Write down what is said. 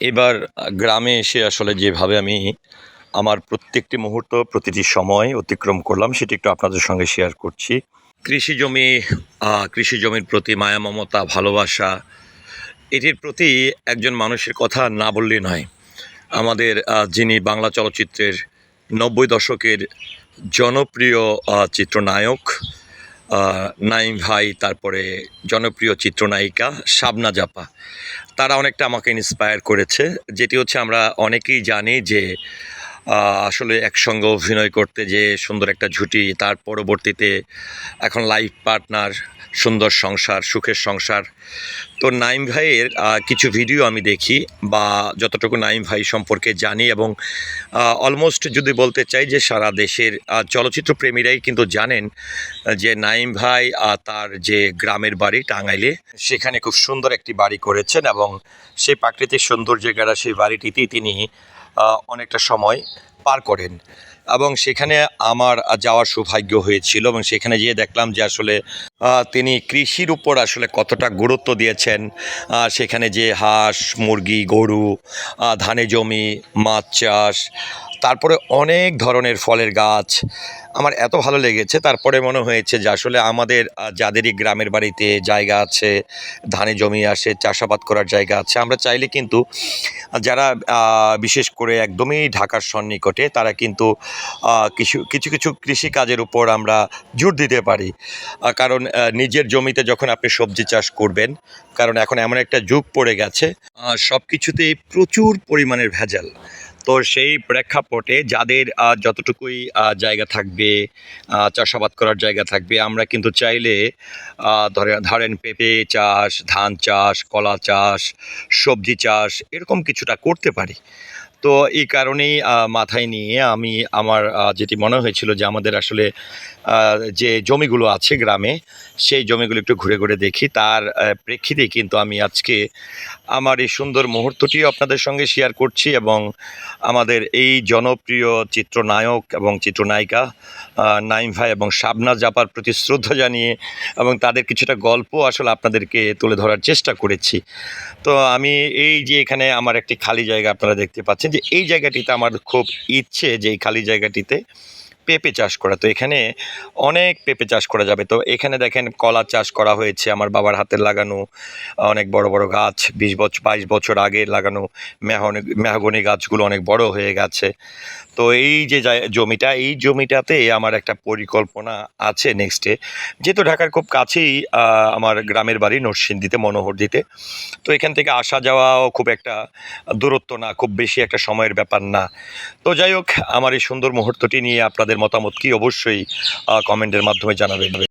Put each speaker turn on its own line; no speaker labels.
এবার গ্রামে এসে আসলে যেভাবে আমি আমার প্রত্যেকটি মুহূর্ত, প্রতিটি সময় অতিক্রম করলাম, সেটি একটু আপনাদের সঙ্গে শেয়ার করছি। কৃষি জমি কৃষি জমির প্রতি মায়া, মমতা, ভালোবাসা, এটির প্রতি একজন মানুষের কথা না বললেই নয়। আমাদের যিনি বাংলা চলচ্চিত্রের নব্বই দশকের জনপ্রিয় চিত্রনায়ক নাইম ভাই, তারপরে জনপ্রিয় চিত্রনায়িকা শাবনা জাপা। তারা অনেকটা আমাকে ইন্সপায়ার করেছে, যেটি হচ্ছে আমরা অনেকেই জানি যে আসলে একসঙ্গে অভিনয় করতে যে সুন্দর একটা ঝুটি, তার পরবর্তীতে এখন লাইফ পার্টনার সুন্দর সংসার, সুখের সংসার। তো নাইম ভাইয়ের কিছু ভিডিও আমি দেখি বা যতটুকু নাইম ভাই সম্পর্কে জানি এবং অলমোস্ট যদি বলতে চাই যে সারা দেশের চলচ্চিত্র প্রেমীরাই কিন্তু জানেন যে নাইম ভাই তার যে গ্রামের বাড়ি টাঙ্গাইলে, সেখানে খুব সুন্দর একটি বাড়ি করেছেন এবং সেই প্রাকৃতিক সৌন্দর্যের গাড়া সেই বাড়িটিতেই তিনি অনেকটা সময় পার করেন। এবং সেখানে আমার যাওয়ার সৌভাগ্য হয়েছিল এবং সেখানে গিয়ে দেখলাম যে আসলে তিনি কৃষির উপর আসলে কতটা গুরুত্ব দিয়েছেন। সেখানে যে হাঁস, মুরগি, গরু ধানে জমি, মাছ চাষ তারপরে অনেক ধরনের ফলের গাছ। আমার এত ভালো লেগেছে। তারপরে মনে হয়েছে যে আসলে আমাদের যাদেরই গ্রামের বাড়িতে জায়গা আছে, ধানে জমি আসে, চাষাবাদ করার জায়গা আছে, আমরা চাইলে কিন্তু, যারা বিশেষ করে একদমই ঢাকার সন্নিকটে, তারা কিন্তু কিছু কিছু কিছু কৃষিকাজের উপর আমরা জোর দিতে পারি। কারণ নিজের জমিতে যখন আপনি সবজি চাষ করবেন, কারণ এখন এমন একটা যুগ পড়ে গেছে সব কিছুতেই প্রচুর পরিমাণের ভেজাল। তো সেই প্রেক্ষাপটে যাদের যতটুকুই জায়গা থাকবে চাষাবাদ করার জায়গা থাকবে, আমরা কিন্তু চাইলে ধরে, ধরেন পেঁপে চাষ, ধান চাষ, কলা চাষ, সবজি চাষ, এরকম কিছুটা করতে পারি। তো এই কারণেই মাথায় নিয়ে আমি আমার যেটি মনে হয়েছিল যে আমাদের আসলে যে জমিগুলো আছে গ্রামে, সেই জমিগুলো একটু ঘুরে ঘুরে দেখি। তার প্রেক্ষিতে কিন্তু আমি আজকে আমার এই সুন্দর মুহূর্তটিও আপনাদের সঙ্গে শেয়ার করছি এবং আমাদের এই জনপ্রিয় চিত্রনায়ক এবং চিত্রনায়িকা নাইম ভাই এবং শাবনাজ জাপার প্রতি শ্রদ্ধা জানিয়ে এবং তাদের কিছুটা গল্প আসলে আপনাদেরকে তুলে ধরার চেষ্টা করেছি। তো আমি এই যে এখানে আমার একটি খালি জায়গা আপনারা দেখতে পাচ্ছেন যে এই জায়গাটিতে আমার খুব ইচ্ছে যে এই খালি জায়গাটিতে পেঁপে চাষ করা, তো এখানে অনেক পেঁপে চাষ করা যাবে। তো এখানে দেখেন কলা চাষ করা হয়েছে আমার বাবার হাতের লাগানো, অনেক বড় বড় গাছ, বিশ বছর বাইশ বছর আগে লাগানো মেহনি, মেহগনি গাছগুলো অনেক বড় হয়ে গেছে। তো এই যে জমিটা, এই জমিটাতে আমার একটা পরিকল্পনা আছে নেক্সটে যেহেতু ঢাকার খুব কাছেই আমার গ্রামের বাড়ি নরসিংদীতে, মনোহরদিতে, তো এখান থেকে আসা যাওয়াও খুব একটা দূরত্ব না, খুব বেশি একটা সময়ের ব্যাপার না। তো যাই হোক, আমার এই সুন্দর মুহূর্তটি নিয়ে আপনাদের মতামত কি অবশ্যই কমেন্টের মাধ্যমে জানাবেন।